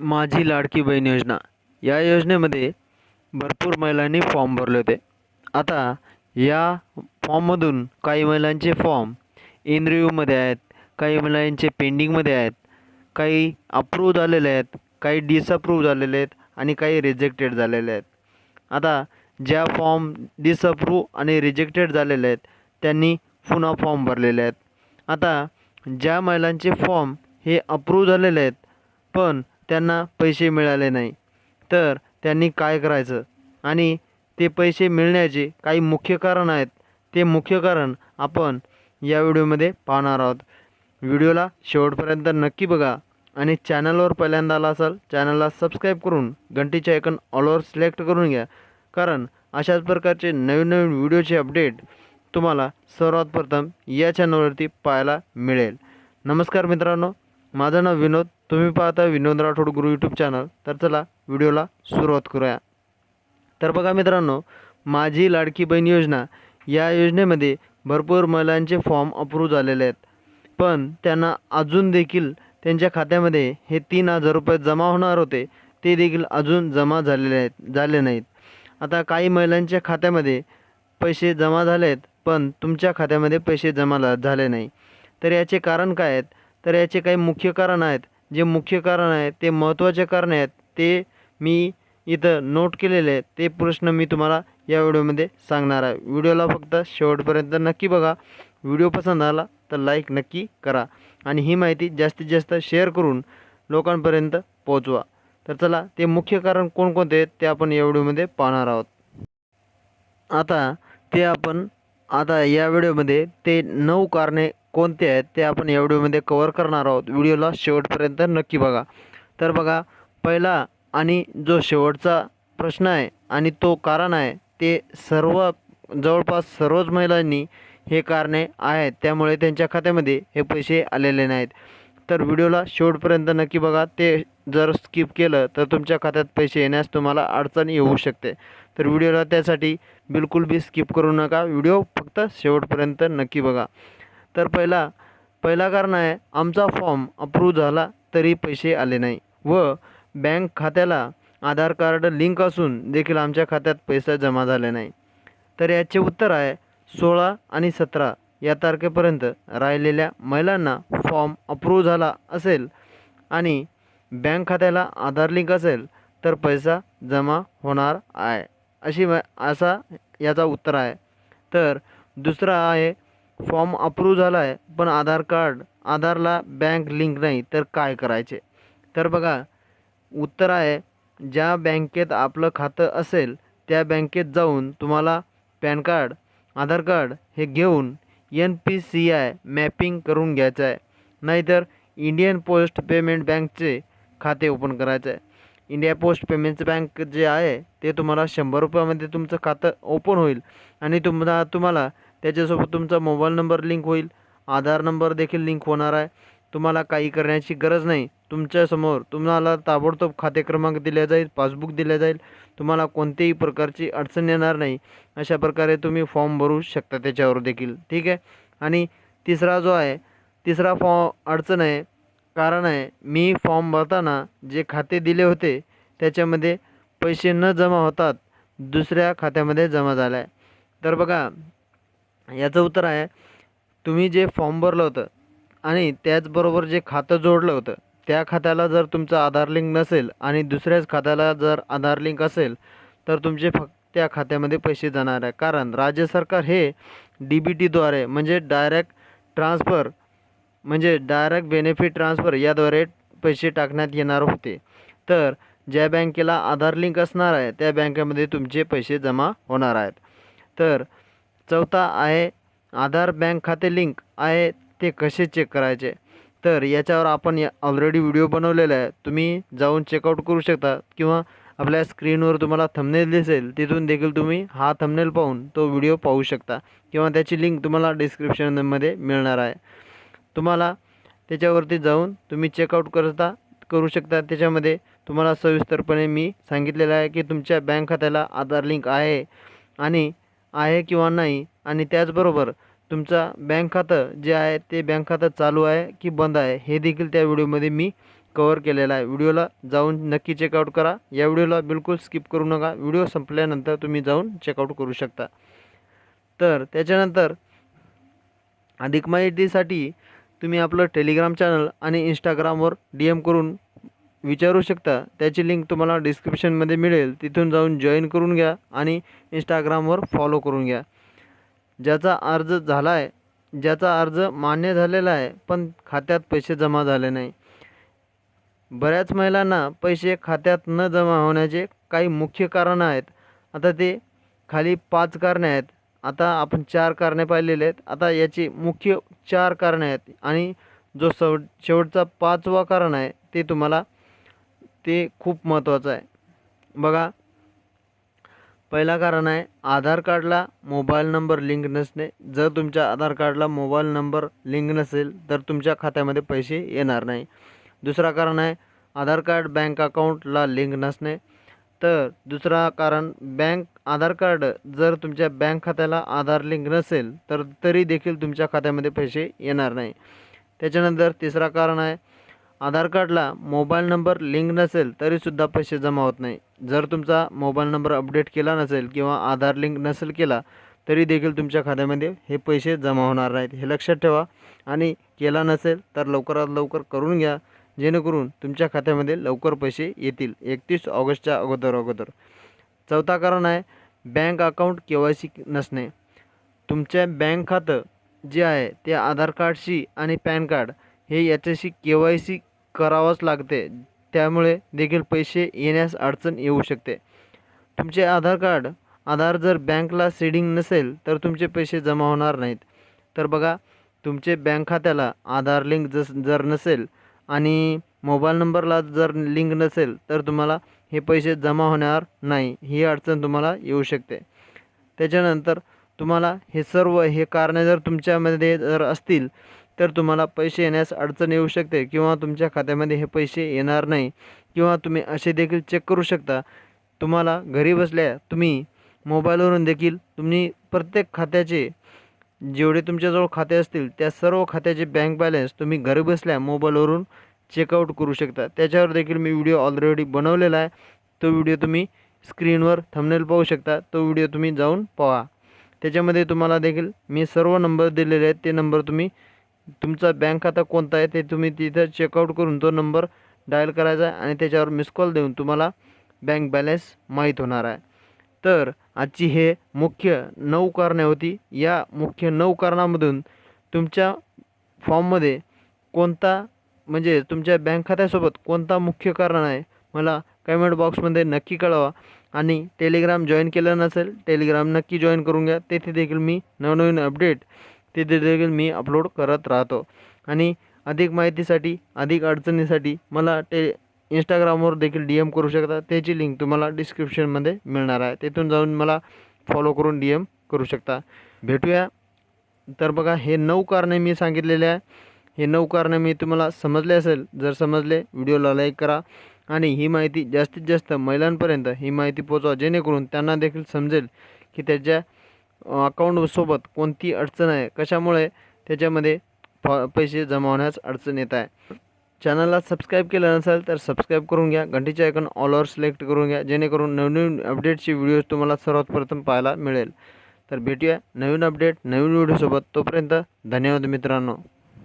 माझी लाडकी बहीण योजना. या योजनेमध्ये भरपूर महिलांनी फॉर्म भरले होते. आता या फॉर्ममधून काही महिलांचे फॉर्म इन रिव्ह्यूमध्ये आहेत काही महिलांचे पेंडिंगमध्ये आहेत काही अप्रूव्ह झालेले आहेत काही डिसअप्रूव्ह झालेले आहेत आणि काही रिजेक्टेड झालेले आहेत. आता ज्या फॉर्म डिसअप्रूव्ह आणि रिजेक्टेड झालेले आहेत त्यांनी पुन्हा फॉर्म भरलेले आहेत. आता ज्या महिलांचे फॉर्म हे अप्रूव्ह झालेले आहेत पण त्यांना पैसे मिळाले नाही. तर त्यांनी काय करायचं? आणि ते पैसे मिळण्याचे काही मुख्य कारण आहेत. ते मुख्य कारण आपण या व्हिडिओमध्ये पाहणार आहोत. व्हिडिओला शेवटपर्यंत नक्की बघा आणि चॅनलवर पहिल्यांदा आला असाल चॅनलला सबस्क्राईब करून घंटीच्या आयकन ऑलवर सिलेक्ट करून घ्या. कारण अशाच प्रकारचे नवीन नवीन व्हिडिओचे अपडेट तुम्हाला सर्वात प्रथम या चॅनलवरती पाहायला मिळेल. नमस्कार मित्रांनो माझं नाव विनोद. तुम्ही पाहता विनोद राठोड गुरु यूट्यूब चॅनल तर चला व्हिडिओला सुरुवात करूया. तर बघा मित्रांनो माझी लाडकी बहीण योजना. या योजनेमध्ये भरपूर महिलांचे फॉर्म अप्रूव्ह झालेले आहेत. पण त्यांना अजून देखील त्यांच्या खात्यामध्ये हे तीन हजार रुपये जमा होणार होते. ते देखील अजून जमा झालेले आहेत झाले नाहीत. आता काही महिलांच्या खात्यामध्ये पैसे जमा झाले आहेत पण तुमच्या खात्यामध्ये पैसे जमा ला- झाले नाही. तर याचे कारण काय आहेत? तर याचे काही मुख्य कारण आहेत. जे मुख्य कारण आहे ते महत्त्वाचे कारण आहेत ते मी इथं नोट केलेले आहेत. ते प्रश्न मी तुम्हाला या व्हिडिओमध्ये सांगणार आहे. व्हिडिओला फक्त शेवटपर्यंत नक्की बघा. व्हिडिओ पसंत आला तर लाईक नक्की करा. आणि ही माहिती जास्तीत जास्त शेअर करून लोकांपर्यंत पोहोचवा. तर चला ते मुख्य कारण कोणकोणते आहेत ते आपण या व्हिडिओमध्ये पाहणार आहोत. आता ते आपण आता या व्हिडिओमध्ये ते नऊ कारणे कोणते आहेत ते आपण या व्हिडिओमध्ये कवर करणार आहोत. व्हिडिओला शेवटपर्यंत नक्की बघा. तर बघा पहिला आणि जो शेवटचा प्रश्न आहे आणि तो कारण आहे ते सर्व जवळपास सर्वच महिलांनी हे कारणे आहेत. त्यामुळे त्यांच्या खात्यामध्ये हे पैसे आलेले नाहीत. तर व्हिडिओला शेवटपर्यंत नक्की बघा. ते जर स्किप केलं तर तुमच्या खात्यात पैसे येण्यास तुम्हाला अडचण येऊ शकते. तर व्हिडिओला त्यासाठी बिलकुल बी स्किप करू नका. व्हिडिओ फक्त शेवटपर्यंत नक्की बघा. तर पहिला पहिला कारण आहे आमचा फॉर्म अप्रूव्ह झाला तरी पैसे आले नाही. व बँक खात्याला आधार कार्ड लिंक असून देखील आमच्या खात्यात पैसा जमा झाले नाही. तर याचे उत्तर आहे सोळा आणि सतरा या तारखेपर्यंत राहिलेल्या महिलांना फॉर्म अप्रूव्ह झाला असेल आणि बँक खात्याला आधार लिंक असेल तर पैसा जमा होणार आहे. अशी म असा याचा उत्तर आहे. तर दुसरा आहे फॉर्म अप्रूव्ह झाला आहे पण आधार कार्ड आधारला बँक लिंक नाही तर काय करायचे? तर बघा उत्तर आहे ज्या बँकेत आपलं खातं असेल त्या बँकेत जाऊन तुम्हाला पॅन कार्ड आधार कार्ड हे घेऊन N P C I mapping करून घ्यायचं आहे. नाहीतर इंडियन पोस्ट पेमेंट बँकचे खाते ओपन करायचं आहे. इंडिया पोस्ट पेमेंट्स बँक जे आहे ते तुम्हाला शंभर रुपयामध्ये तुमचं खातं ओपन होईल आणि तुम्हाला तुम्हाला त्याच्यासोबत तुमचा मोबाईल नंबर लिंक होईल. आधार नंबर देखील लिंक होणार आहे. तुम्हाला काही करण्याची गरज नाही. तुमच्यासमोर तुम्हाला ताबडतोब खाते क्रमांक दिला जाईल पासबुक दिल्या जाईल. तुम्हाला कोणत्याही प्रकारची अडचण येणार नाही. अशा प्रकारे तुम्ही फॉर्म भरू शकता त्याच्यावर देखील. ठीक आहे? आणि तिसरा जो आहे तिसरा फॉ अडचण आहे कारण आहे मी फॉर्म भरताना जे खाते दिले होते त्याच्यामध्ये पैसे न जमा होतात दुसऱ्या खात्यामध्ये जमा झाला. आहे तर बघा याचं उत्तर आहे तुम्ही जे फॉर्म भरलं होतं आणि त्याचबरोबर जे खातं जोडलं होतं त्या खात्याला जर तुमचं आधार लिंक नसेल आणि दुसऱ्याच खात्याला जर आधार लिंक असेल तर तुमचे फक्त त्या खात्यामध्ये पैसे जाणार आहे. कारण राज्य सरकार हे डी बी टीद्वारे म्हणजे डायरेक्ट ट्रान्सफर म्हणजे डायरेक्ट बेनिफिट ट्रान्सफर याद्वारे पैसे टाकण्यात येणार होते. तर ज्या बँकेला आधार लिंक असणार आहे त्या बँकेमध्ये तुमचे पैसे जमा होणार आहेत. तर चौथा आहे आधार बँक खाते लिंक आहे ते कसे चेक करायचे? तर याच्यावर आपण या ऑलरेडी व्हिडिओ बनवलेला आहे. तुम्ही जाऊन चेकआउट करू शकता किंवा आपल्या स्क्रीनवर तुम्हाला थंबनेल दिसेल तिथून देखील तुम्ही हा थंबनेल पाहून तो व्हिडिओ पाहू शकता किंवा त्याची लिंक तुम्हाला डिस्क्रिप्शनमध्ये मिळणार आहे. तुम्हाला त्याच्यावरती जाऊन तुम्ही चेकआउट करता करू शकता. त्याच्यामध्ये तुम्हाला सविस्तरपणे मी सांगितलेलं आहे की तुमच्या बँक खात्याला आधार लिंक आहे आणि आहे किंवा नाही आणि त्याचबरोबर तुमचा बँक खातं जे आहे ते बँक खातं चालू आहे की बंद आहे हे देखील त्या व्हिडिओमध्ये मी कवर केलेला आहे. व्हिडिओला जाऊन नक्की चेकआउट करा. या व्हिडिओला बिलकुल स्किप करू नका. व्हिडिओ संपल्यानंतर तुम्ही जाऊन चेकआउट करू शकता. तर त्याच्यानंतर अधिक माहितीसाठी तुम्ही आपलं टेलिग्राम चॅनल आणि इंस्टाग्रामवर डी एम करून विचारू शकता. त्याची लिंक तुम्हाला डिस्क्रिप्शनमध्ये मिळेल. तिथून जाऊन जॉईन करून घ्या आणि इंस्टाग्रामवर फॉलो करून घ्या. ज्याचा अर्ज झाला आहे ज्याचा अर्ज मान्य झालेला आहे पण खात्यात पैसे जमा झाले नाही. बऱ्याच महिलांना पैसे खात्यात न जमा होण्याचे काही मुख्य कारणं आहेत. आता ते खाली पाच कारणे आहेत. आता आपण चार कारणे पाहिलेले आहेत. आता याची मुख्य चार कारणे आहेत आणि जो सव शेवटचा पाचवा कारण आहे ते तुम्हाला ते खूप महत्त्वाचं आहे. बघा. पहिला कारण आहे आधार कार्डला मोबाईल नंबर लिंक नसणे. जर तुमच्या आधार कार्डला मोबाईल नंबर लिंक नसेल तर तुमच्या खात्यामध्ये पैसे येणार नाही. दुसरा कारण आहे आधार कार्ड बँक अकाउंटला लिंक नसणे. तर दुसरा कारण बँक आधार कार्ड जर तुमच्या बँक खात्याला आधार लिंक नसेल तर तरी देखील तुमच्या खात्यामध्ये पैसे येणार नाही. त्याच्यानंतर तिसरा कारण आहे आधार कार्डला मोबाईल नंबर लिंक नसेल तरीसुद्धा पैसे जमा होत नाही. जर तुमचा मोबाईल नंबर अपडेट केला नसेल किंवा आधार लिंक नसेल केला तरी देखील तुमच्या खात्यामध्ये हे पैसे जमा होणार नाहीत. हे लक्षात ठेवा. आणि केला नसेल तर लवकरात लवकर करून घ्या. जेणेकरून तुमच्या खात्यामध्ये लवकर पैसे येतील. एकतीस ऑगस्टच्या अगोदर अगोदर. चौथा कारण आहे bank account K Y C नसणे. तुमच्या बँक खातं जे आहे ते आधार कार्डशी आणि पॅन कार्ड हे याच्याशी के वाय सी करावंच लागते. त्यामुळे देखील पैसे येण्यास अडचण येऊ शकते. तुमचे आधार कार्ड आधार जर बँकला सीडिंग नसेल तर तुमचे पैसे जमा होणार नाहीत. तर बघा तुमचे बँक खात्याला आधार लिंक जस जर नसेल आणि मोबाईल नंबरला जर लिंक नसेल तर तुम्हाला हे पैसे जमा होणार नाही. ही अडचण तुम्हाला येऊ शकते. त्याच्यानंतर तुम्हाला हे सर्व हे कारणे जर तुमच्यामध्ये जर असतील तर तुम्हाला पैसे येण्यास अडचण येऊ शकते किंवा तुमच्या खात्यामध्ये हे पैसे येणार नाही किंवा तुम्ही असे देखील चेक करू शकता. तुम्हाला घरी बसल्या तुम्ही मोबाईलवरून देखील तुम्ही प्रत्येक खात्याचे जेवढे तुमच्याजवळ खाते असतील त्या सर्व खात्याचे बँक बॅलन्स तुम्ही घरी बसल्या मोबाईलवरून चेकआउट करू शकता. त्याच्यावर देखील मी व्हिडिओ ऑलरेडी बनवलेला आहे. तो व्हिडिओ तुम्ही स्क्रीनवर थंबनेल पाहू शकता. तो व्हिडिओ तुम्ही जाऊन पहा. त्याच्यामध्ये तुम्हाला देखील मी सर्व नंबर दिलेले आहेत. ते नंबर तुम्ही तुमचा बँक खाता कोणता आहे ते तुम्ही तिथं चेकआउट करून तो नंबर डायल करायचा आहे आणि त्याच्यावर मिस कॉल देऊन तुम्हाला बँक बॅलन्स माहीत होणार आहे. तर आजची हे मुख्य नऊ कारणे होती. या मुख्य नऊ कारणामधून तुमच्या फॉर्ममध्ये कोणता म्हणजे तुमच्या बँक खात्यासोबत कोणता मुख्य कारण आहे मला कमेंट बॉक्समध्ये नक्की कळवा. आणि टेलिग्राम जॉईन केलं नसेल टेलिग्राम नक्की जॉईन करून घ्या. तेथे देखील मी नवनवीन अपडेट तिथे देखील मी अपलोड करत राहतो. आणि अधिक माहितीसाठी अधिक अडचणीसाठी मला टे इंस्टाग्रामवर देखील डी एम करू शकता. त्याची लिंक तुम्हाला डिस्क्रिप्शनमध्ये मिळणार आहे. तिथून जाऊन मला फॉलो करून डी एम करू शकता. भेटूया. तर बघा हे नऊ कारणे मी सांगितलेले आहे. हे नऊ कारणे मी तुम्हाला समजले असेल जर समजले व्हिडिओला लाईक करा. आणि ही माहिती जास्तीत जास्त महिलांपर्यंत ही माहिती पोचवा जेणेकरून त्यांना देखील समजेल की त्याच्या अकाउंटसोबत कोणती अडचण आहे कशामुळे त्याच्यामध्ये प पैसे जमा होण्यास अडचण येत आहे. चॅनलला सबस्क्राईब केलं नसेल तर सबस्क्राईब करून घ्या घंटीच्या आयकॉन ऑलवर सिलेक्ट करून घ्या जेणेकरून नवनवीन अपडेटची व्हिडिओज तुम्हाला सर्वात प्रथम पाहायला मिळेल. तर भेटूया नवीन अपडेट नवीन व्हिडिओसोबत तोपर्यंत धन्यवाद मित्रांनो.